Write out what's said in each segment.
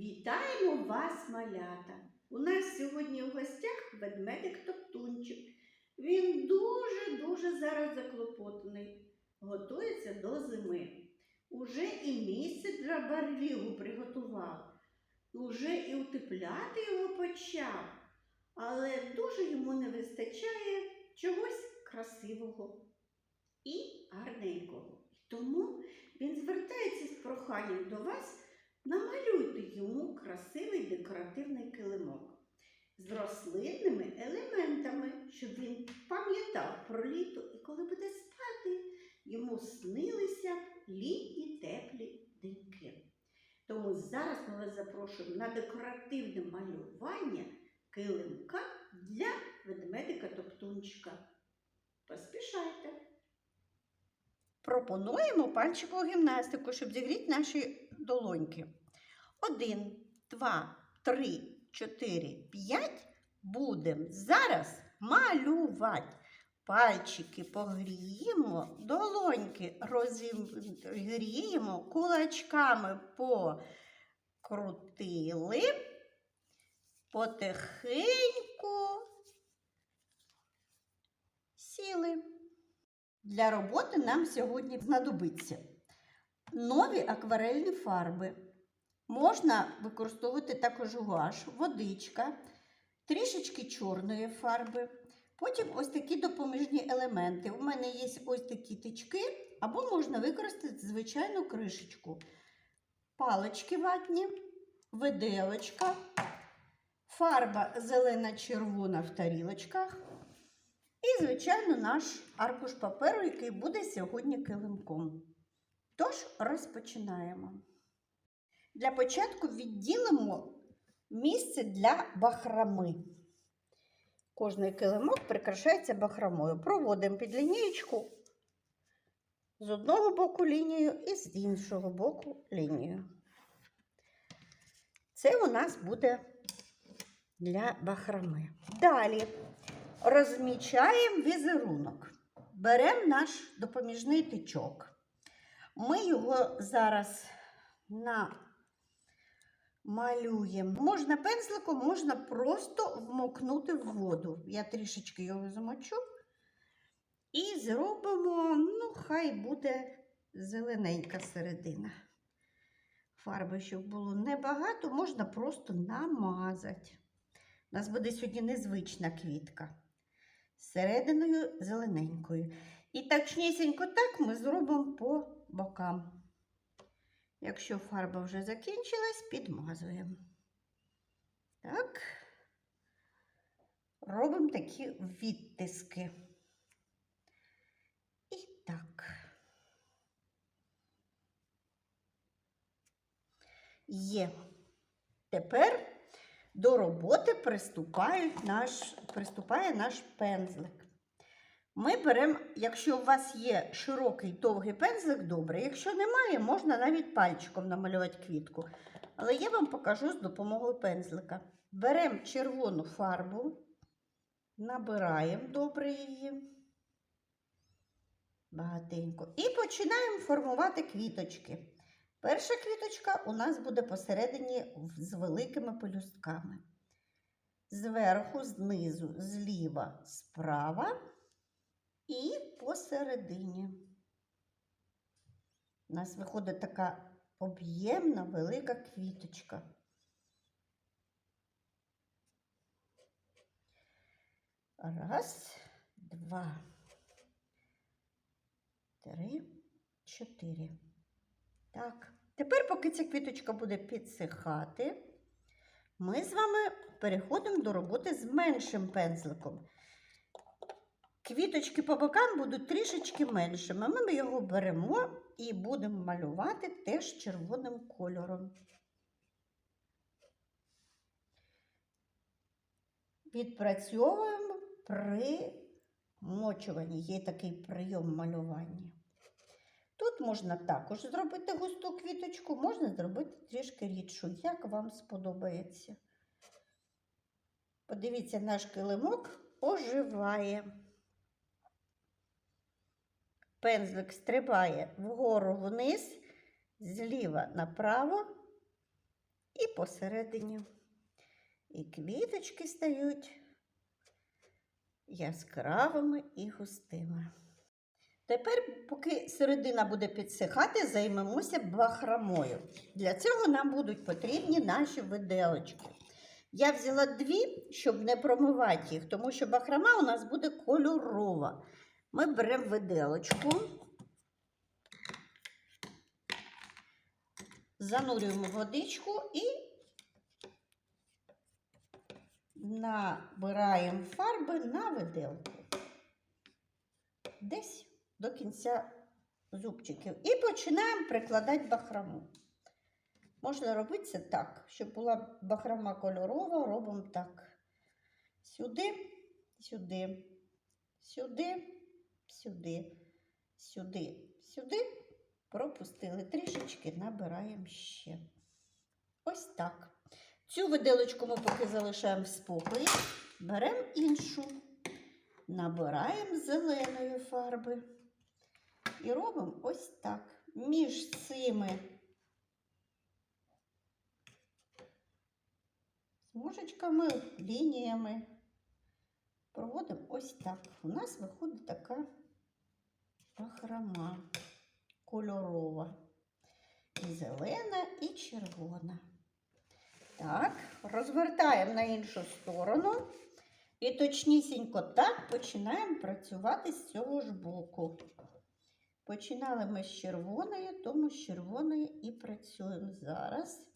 Вітаємо вас, малята! У нас сьогодні в гостях ведмедик Топтунчик. Він дуже-дуже зараз заклопотаний, готується до зими. Уже і місце для барлігу приготував, уже і утепляти його почав, але дуже йому не вистачає чогось красивого і гарненького. Тому він звертається з проханням до вас. Намалюйте йому красивий декоративний килимок з рослинними елементами, щоб він пам'ятав про літо і коли буде спати, йому снилися літні теплі деньки. Тому зараз ми вас запрошуємо на декоративне малювання килимка для ведмедика Топтунчика. Поспішайте! Пропонуємо пальчикову гімнастику, щоб зігріти наші долоньки. Один, два, три, чотири, п'ять. Будемо зараз малювати. Пальчики погріємо, долоньки розігріємо, кулачками покрутили, потихеньку сіли. Для роботи нам сьогодні знадобиться нові акварельні фарби. Можна використовувати також гуаш, водичка, трішечки чорної фарби. Потім ось такі допоміжні елементи. У мене є ось такі тички, або можна використати звичайну кришечку. Палички ватні, виделочка, фарба зелена-червона в тарілочках. І, звичайно, наш аркуш паперу, який буде сьогодні килимком. Тож розпочинаємо. Для початку відділимо місце для бахрами. Кожний килимок прикрашається бахромою. Проводимо під лінієчку з одного боку лінію і з іншого боку лінію. Це у нас буде для бахроми. Далі розмічаємо візерунок. Беремо наш допоміжний тичок. Ми його зараз намалюємо. Можна пензликом, можна просто вмокнути в воду. Я трішечки його замочу. І зробимо, ну, хай буде зелененька середина. Фарби, щоб було небагато, можна просто намазати. У нас буде сьогодні незвична квітка. З серединою зелененькою. І точнісінько так ми зробимо по бокам. Якщо фарба вже закінчилась, підмазуємо. Так, робимо такі відтиски. І так. Є. Тепер до роботи приступають наш, приступає наш пензлик. Ми беремо, якщо у вас є широкий довгий пензлик, добре. Якщо немає, можна навіть пальчиком намалювати квітку. Але я вам покажу з допомогою пензлика. Беремо червону фарбу, набираємо добре її. Багатенько. І починаємо формувати квіточки. Перша квіточка у нас буде посередині з великими пелюстками. Зверху, знизу, зліва, справа і посередині. У нас виходить така об'ємна велика квіточка. Раз, два, три, чотири. Так, тепер, поки ця квіточка буде підсихати, ми з вами переходимо до роботи з меншим пензликом. Квіточки по бокам будуть трішечки меншими. Ми його беремо і будемо малювати теж червоним кольором. Відпрацьовуємо при мочуванні. Є такий прийом малювання. Тут можна також зробити густу квіточку, можна зробити трішки рідшу, як вам сподобається. Подивіться, наш килимок оживає. Пензлик стрибає вгору вниз, зліва направо і посередині. І квіточки стають яскравими і густими. Тепер, поки середина буде підсихати, займемося бахромою. Для цього нам будуть потрібні наші виделочки. Я взяла дві, щоб не промивати їх, тому що бахрома у нас буде кольорова. Ми беремо виделочку, занурюємо водичку і набираємо фарби на виделку. Десь до кінця зубчиків. І починаємо прикладати бахрому. Можна робити це так, щоб була бахрома кольорова, робимо так. Сюди, сюди, сюди, сюди, сюди, сюди. Пропустили трішечки, набираємо ще. Ось так. Цю виделочку ми поки залишаємо в спокої. Беремо іншу, набираємо зеленої фарби. І робимо ось так. Між цими смужечками, лініями проводимо ось так. У нас виходить така бахрома кольорова. І зелена, і червона. Так, розвертаємо на іншу сторону. І точнісінько так починаємо працювати з цього ж боку. Починали ми з червоної, тому з червоної і працюємо зараз.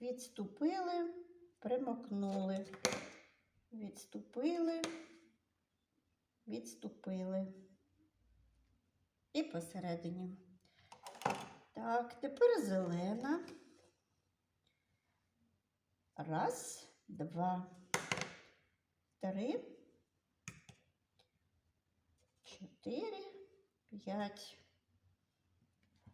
Відступили, примокнули, відступили, відступили. І посередині. Так, тепер зелена. Раз, два, три, чотири, п'ять.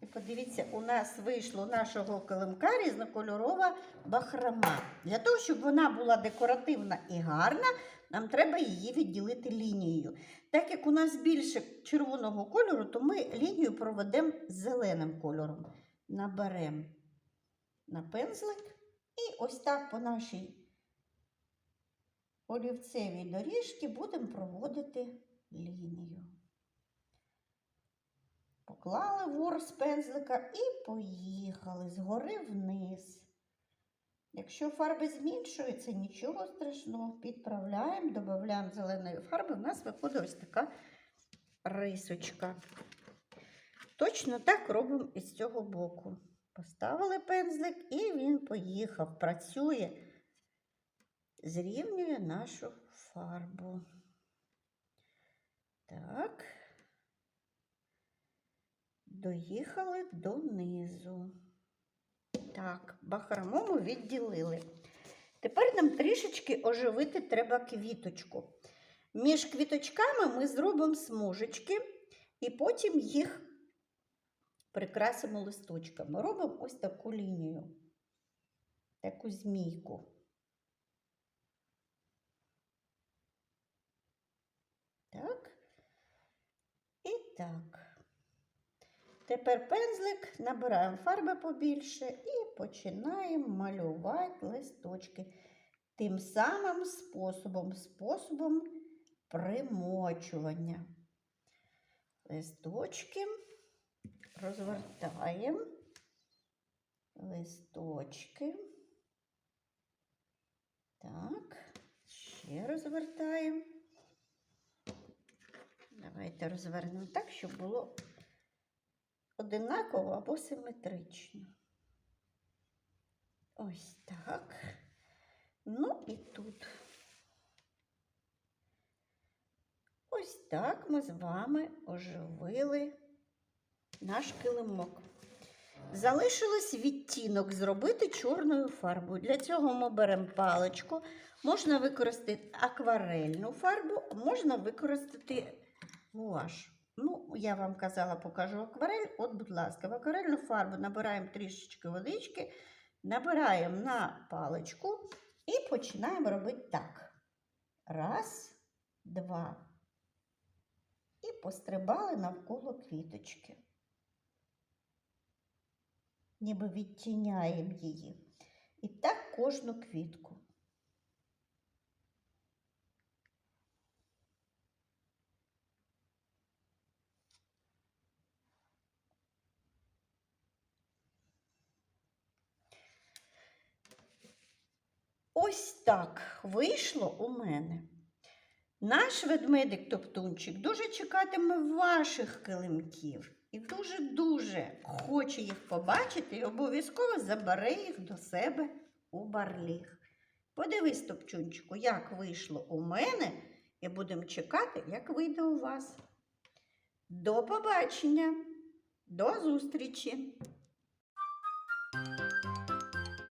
І подивіться, у нас вийшло нашого килимка різнокольорова бахрома. Для того, щоб вона була декоративна і гарна, нам треба її відділити лінією. Так як у нас більше червоного кольору, то ми лінію проведемо зеленим кольором. Наберемо на пензлик і ось так по нашій олівцевій доріжці будемо проводити лінію. Поклали ворс пензлика і поїхали згори вниз. Якщо фарби зменшуються, нічого страшного, підправляємо, додаємо зеленої фарби, у нас виходить ось така рисочка. Точно так робимо і з цього боку. Поставили пензлик і він поїхав, працює, зрівнює нашу фарбу. Так, доїхали донизу. Так, бахрому ми відділили. Тепер нам трішечки оживити треба квіточку. Між квіточками ми зробимо смужечки і потім їх прикрасимо листочками. Робимо ось таку лінію, таку змійку. Так. І так. Тепер пензлик, набираємо фарби побільше і починаємо малювати листочки. Тим самим способом, способом примочування. Листочки розвертаємо, листочки. Так, ще розвертаємо. Давайте розвернемо так, щоб було одинаково або симетрично. Ось так. Ну і тут. Ось так ми з вами оживили наш килимок. Залишилось відтінок зробити чорною фарбою. Для цього ми беремо паличку. Можна використати акварельну фарбу, можна використати гуаш. Ну, я вам казала, покажу акварель. От, будь ласка, в акварельну фарбу набираємо трішечки водички, набираємо на паличку і починаємо робити так. Раз, два. І пострибали навколо квіточки. Ніби відтіняємо її. І так кожну квітку. Ось так вийшло у мене. Наш ведмедик Топтунчик дуже чекатиме ваших килимків і дуже-дуже хоче їх побачити і обов'язково забере їх до себе у барліг. Подивись, Топчунчику, як вийшло у мене, і будемо чекати, як вийде у вас. До побачення, до зустрічі!